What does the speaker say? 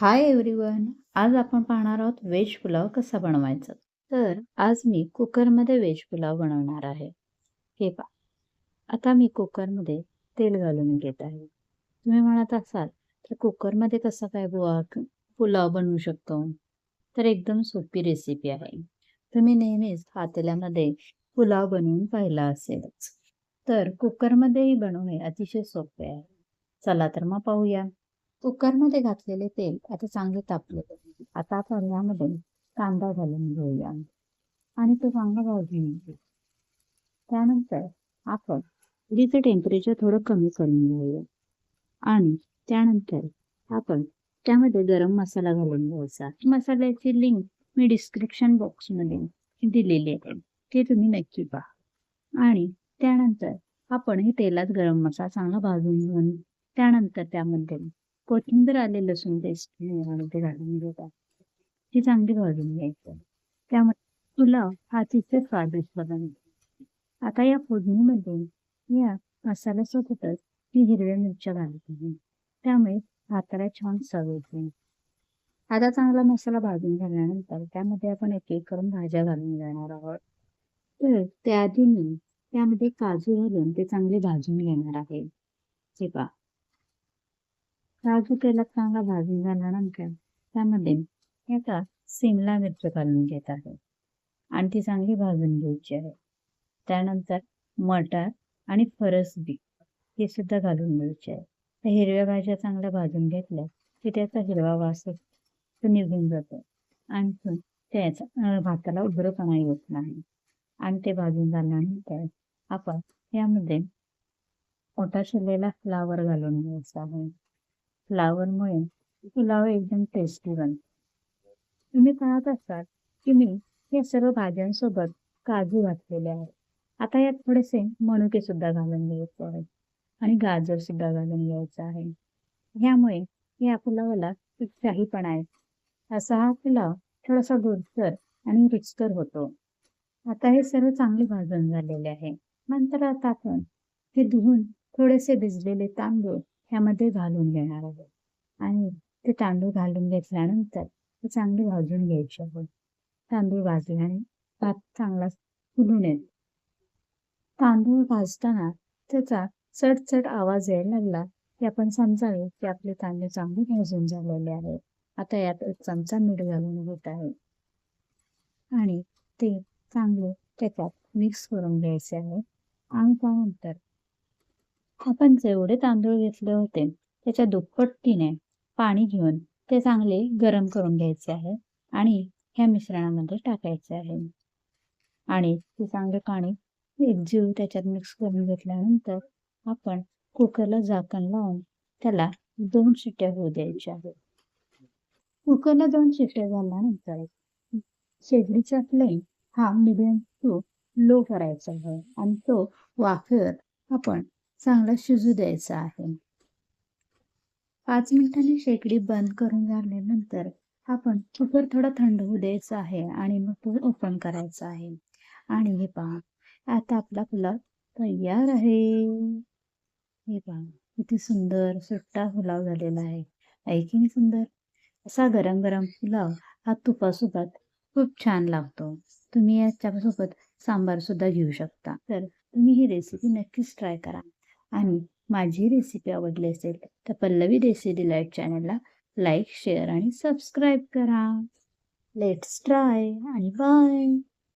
Hi everyone आज आपण पाहणार आहोत व्हेज पुलाव कसा बनवायचा. तर आज मी कुकरमध्ये व्हेज पुलाव बनवणार आहे. हे पा आता मी कुकरमध्ये तेल घालून घेत आहे. तुम्ही म्हणत असाल तर कुकरमध्ये कसा काय बुवा पुलाव बनवू शकतो? तर एकदम सोपी रेसिपी आहे. तुम्ही नेहमीच हातेल्यामध्ये पुलाव बनवून पाहिला असेलच. तर कुकरमध्येही बनवणे अतिशय सोपे आहे. चला तर मग पाहूया. कुकरमध्ये घातलेले तेल आता चांगले तापले. आता आपण यामध्ये कांदा घालून घेऊया. आणि तो चांगला भाजून घेऊ. त्यानंतर आपण उडीचं टेम्परेचर थोडं कमी करून घेऊया. आणि त्यानंतर आपण त्यामध्ये गरम मसाला घालून घ्यायचा. मसाल्याची लिंक मी डिस्क्रिप्शन बॉक्समध्ये दिलेली आहे. ते तुम्ही नक्की पहा. आणि त्यानंतर आपण हे तेलात गरम मसाला चांगला भाजून घेऊन त्यानंतर त्यामध्ये कोथिंबीर आले लसूण पेस्ट ते घालून घेतात ती चांगली भाजून घ्यायचं. त्यामुळे पुलाव हा तिथे स्वादिष्ट बनतो. आता या फोडणीमध्ये या मसाल्यासोबतच ती हिरव्या मिरच्या घालत. आहे त्यामुळे भाताला छान चव येते. आता चांगला मसाला भाजून झाल्यानंतर त्यामध्ये आपण एक एक करून भाज्या घालून घेणार आहोत. तर त्याआधी मी त्यामध्ये काजू घालून ते चांगले भाजून घेणार आहे. हे पहा. काजू तेलात चांगला भाजून झाल्यानंतर त्यामध्ये मी आता सिमला मिरची घालून घेत आहे. आणि ती चांगली भाजून घ्यायची आहे. त्यानंतर मटार आणि फरसबी हे सुद्धा घालून घ्यायचे आहे. त्या हिरव्या भाज्या चांगल्या भाजून घेतल्या की त्याचा हिरवा वास तो निघून जातो. आणि त्याचा भाताला उग्रपणा येत नाही. आणि ते भाजून झाल्यानंतर आपण यामध्ये मोठा शिरलेला फ्लावर घालून घ्यायचा आहे. फ्लावरमुळे पुलाव एकदम टेस्टी बनतो. तुम्ही पाहत असाल की मी या सर्व भाज्यांसोबत काजू घातलेले आहेत आता यात थोडेसे मनुके सुद्धा घालून घ्यायचे आहेत. आणि गाजर सुद्धा घालून घ्यायचा आहे. ह्यामुळे या पुलावाला एक आहे. असा हा पुलाव थोडासा गोडसर आणि रुचकर होतो. आता हे सर्व चांगले भाजून झालेले आहे. नंतर आता आपण ते धुवून थोडेसे भिजलेले तांदूळ ह्यामध्ये घालून घेणार आहोत. आणि ते तांदूळ घालून घेतल्यानंतर ते चांगले भाजून घ्यायचे आहोत. तांदूळ भाजल्याने भात चांगला फुलून येतो तांदूळ भाजताना त्याचा चटचट आवाज यायला लागला की आपण समजावे की आपले तांदूळ चांगले भाजून झालेले आहेत. आता यात एक चमचा मीठ घालून घेत आहे. आणि ते चांगले त्याच्यात मिक्स करून घ्यायचे आहे. आणि त्यानंतर आपण जेवढे तांदूळ घेतले होते त्याच्या दुप्पटीने पाणी घेऊन ते चांगले गरम करून घ्यायचे आहे आणि ह्या मिश्रणामध्ये टाकायचे आहे. आणि ते चांगले पाणी एकजीव त्याच्यात मिक्स करून घेतल्यानंतर आपण कुकरला झाकण लावून त्याला दोन शिट्ट्या होऊ द्यायच्या आहेत. कुकरला दोन शिट्ट्या झाल्यानंतर शेगडीचा फ्लेम हा मिडियम टू लो करायचा आहे आणि तो वाफेवर आपण चांगला शिजू द्यायचा आहे. पाच मिनिटांनी शेकडी बंद करून झाल्यानंतर आपण कुकर थोडा थंड होऊ द्यायचा आहे आणि मग तो ओपन करायचा आहे. आणि हे पहा आता आपला पुलाव तयार आहे. हे पहा किती सुंदर सुट्टा पुलाव झालेला आहे. आहे सुंदर? असा गरम गरम पुलाव हा तुपासोबत खूप छान लागतो. तुम्ही याच्यासोबत सांबार सुद्धा घेऊ शकता. तर तुम्ही ही रेसिपी नक्कीच ट्राय करा. आणि माझी रेसिपी आवडली असेल तर पल्लवी देसी डिलाईट चॅनलला लाईक शेअर आणि सबस्क्राईब करा. लेट्स ट्राय आणि बाय